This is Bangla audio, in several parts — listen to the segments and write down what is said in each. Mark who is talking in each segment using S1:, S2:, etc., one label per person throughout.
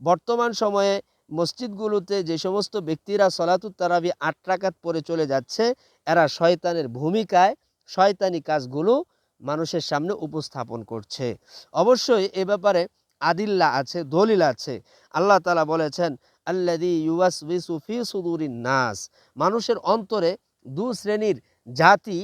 S1: বর্তমান সময়ে মসজিদগুলোতে যে সমস্ত ব্যক্তিরা সলাতুত তারাবি আট রাকাত পরে চলে যাচ্ছে, এরা শয়তানের ভূমিকায় শয়তানি কাজগুলো মানুষের সামনে উপস্থাপন করছে। অবশ্যই এ ব্যাপারে আদিল্লা আছে, দলিল আছে। আল্লাহ তালা বলেছেন আল্লাদি ইউয়াস ফি সুদুরিন নাস। মানুষের অন্তরে দু শ্রেণির জাতি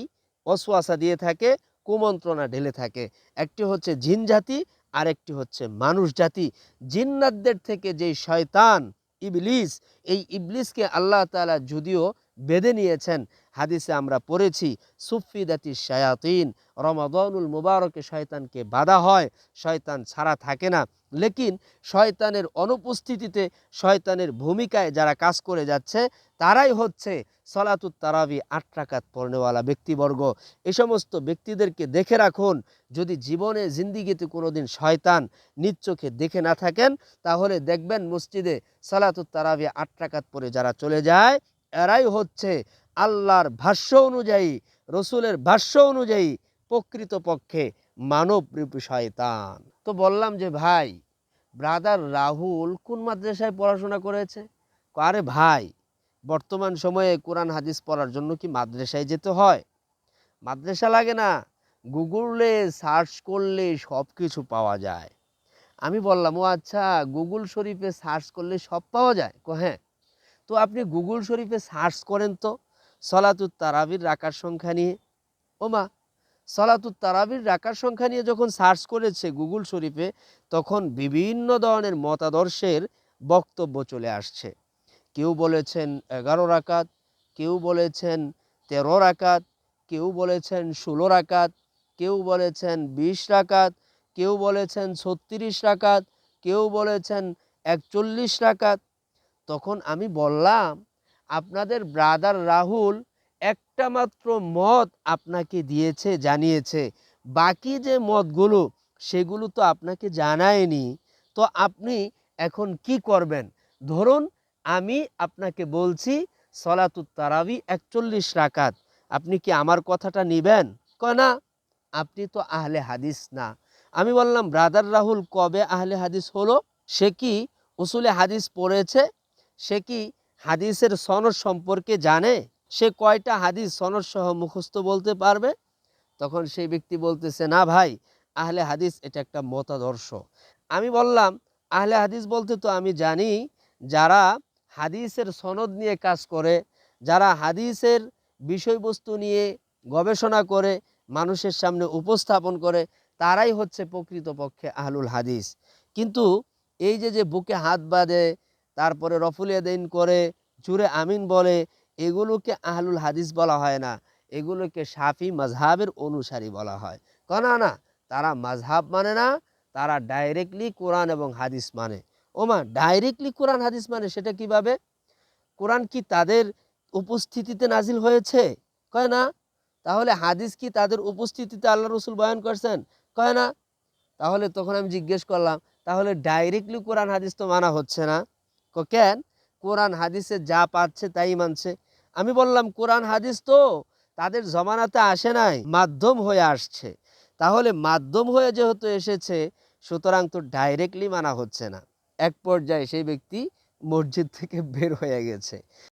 S1: অসওয়াসা দিয়ে থাকে, কুমন্ত্রণা ঢেলে থাকে। একটি হচ্ছে জিন জাতি আর একটি হচ্ছে মানুষ জাতি, জিন্নাতদের থেকে যেই শয়তান, ইবলিস, এই ইবলিসকে আল্লাহ তালা যদিও বেঁধে নিয়েছেন। হাদিসে আমরা পড়েছি, সুফিদাতি শায়াতিন রমাদানুল মুবারকে শয়তানকে বাধা হয়, শয়তান ছাড়া থাকে না। লেকিন শয়তানের অনুপস্থিতিতে, শয়তানের ভূমিকায় যারা কাজ করে যাচ্ছে, তারাই হচ্ছে সলাতুত তারাবি, আট রাকাত পড়নেওয়ালা ব্যক্তিবর্গ। এ সমস্ত ব্যক্তিদেরকে দেখে রাখুন, যদি জীবনে জিন্দিগিতে কোনোদিন শয়তান নিজ চোখে দেখে না থাকেন, তাহলে দেখবেন মসজিদে সালাতুত তারাবি, আট রাকাত পরে যারা চলে যায় এরাই হচ্ছে আল্লাহর ভাষ্য অনুযায়ী, রসুলের ভাষ্য অনুযায়ী প্রকৃত প্রকৃতপক্ষে মানবরূপী শয়তান। তো বললাম যে, ভাই ব্রাদার রাহুল কোন মাদ্রাসায় পড়াশোনা করেছে? আরে ভাই, বর্তমান সময়ে কোরআন হাদিস পড়ার জন্য কি মাদ্রাসায় যেতে হয়? মাদ্রাসা লাগে না, গুগলে সার্চ করলে সব কিছু পাওয়া যায়। আমি বললাম, ও আচ্ছা গুগল শরীফে সার্চ করলে সব পাওয়া যায়? কো হ্যাঁ। তো আপনি গুগল শরীফে সার্চ করেন তো, সলাতুত তারাবির রাকার সংখ্যা নিয়ে। ও মা সলাতুত তারাবির রাকার সংখ্যা নিয়ে যখন সার্চ করেছে গুগল শরীফে, তখন বিভিন্ন ধরনের মতাদর্শের বক্তব্য চলে আসছে। কেউ বলেছেন এগারো রাকাত, কেউ বলেছেন তেরো রাকাত, কেউ বলেছেন ষোলো রাকাত, কেউ বলেছেন বিশ রাকাত, কেউ বলেছেন ছত্রিশ রাকাত, কেউ বলেছেন একচল্লিশ রাকাত। তখন আমি বললাম, আপনাদের ব্রাদার রাহুল একটা মাত্র মত আপনাকে দিয়েছে, জানিয়েছে। বাকি যে মতগুলো সেগুলো তো আপনাকে জানায়নি। তো আপনি এখন কি করবেন? ধরুন, আমি আপনাকে বলছি, সলাতুত তারাবি একচল্লিশ রাকাত। আপনি কি আমার কথাটা নিবেন? না, আপনি তো আহলে হাদিস না। আমি বললাম, ব্রাদার রাহুল, কবে আহলে হাদিস হলো? সে কি উসুলে হাদিস পড়েছে? সে কি হাদিসের সনদ সম্পর্কে জানে? সে কয়টা হাদিস সনদ সহ মুখস্থ বলতে পারবে? তখন সেই ব্যক্তি বলতেছে, না ভাই, আহলে হাদিস এটা একটা মতাদর্শ। আমি বললাম, আহলে হাদিস বলতে তো আমি জানি, যারা হাদিসের সনদ নিয়ে কাজ করে, যারা হাদিসের বিষয়বস্তু নিয়ে গবেষণা করে, মানুষের সামনে উপস্থাপন করে, তারাই হচ্ছে প্রকৃতপক্ষে আহলুল হাদিস। কিন্তু এই যে যে বুকে হাত বাঁধে তারপরে রফুলিয়াদিন করে জুরে আমিন বলে, এগুলোকে আহলুল হাদিস বলা হয় না। এগুলোকে সাফি মাজহাবের অনুসারী বলা হয়। না না, তারা মাজহাব মানে না, তারা ডাইরেক্টলি কোরআন এবং হাদিস মানে। ওমা ডাইরেক্টলি কোরআন, হাদিস মানে সেটা কীভাবে? কোরআন কি তাদের উপস্থিতিতে নাজিল হয়েছে? কয় না। তাহলে হাদিস কি তাদের উপস্থিতিতে আল্লাহ রসুল বয়ান করছেন? কয় না। তাহলে তখন আমি জিজ্ঞেস করলাম, তাহলে ডাইরেক্টলি কোরআন, হাদিস তো মানা হচ্ছে না। কেন কোরআন হাদিসে যা পাচ্ছে তাই মানছে। আমি বললাম, কোরআন হাদিস তো তাদের জমানাতে আসে নাই, মাধ্যম হয়ে আসছে। তাহলে মাধ্যম হয়ে যেহেতু এসেছে, সুতরাং তো ডাইরেক্টলি মানা হচ্ছে না। এক পর্যায়ে সেই ব্যক্তি মসজিদ থেকে বের হয়ে গেছে।